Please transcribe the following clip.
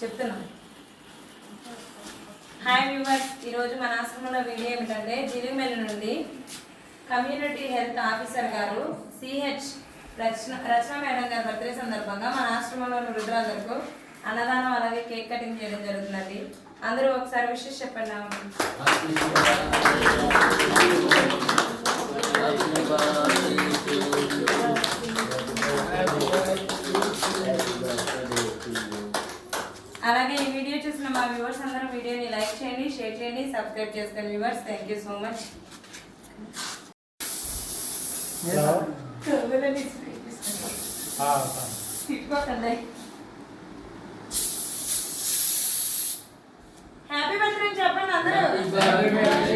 చెప్తున్నాను hi viewers ఈరోజు మన ఆశ్రమంలో వీడియో ఏమిటంటే జిలిమెల్ నుండి కమ్యూనిటీ హెల్త్ ఆఫీసర్ గారు సిహెచ్ రచన రచన మేడం గారి బర్త్డే సందర్భంగా మన ఆశ్రమంలోని వృద్ధులందరికీ అన్నదానం అలాగే కేక్ కటింగ్ చేయడం జరుగుతుందండి. అందరూ ఒకసారి విషయం చెప్పండి. అలాగే ఈ వీడియో చూసిన మా వ్యూవర్స్ అందరూ వీడియోని లైక్ చేయండి షేర్ చేయండి సబ్స్క్రైబ్ చేసుకోండి viewers thank you so much తిట్టుకోకండి happy birthday చెప్పండి అందరూ.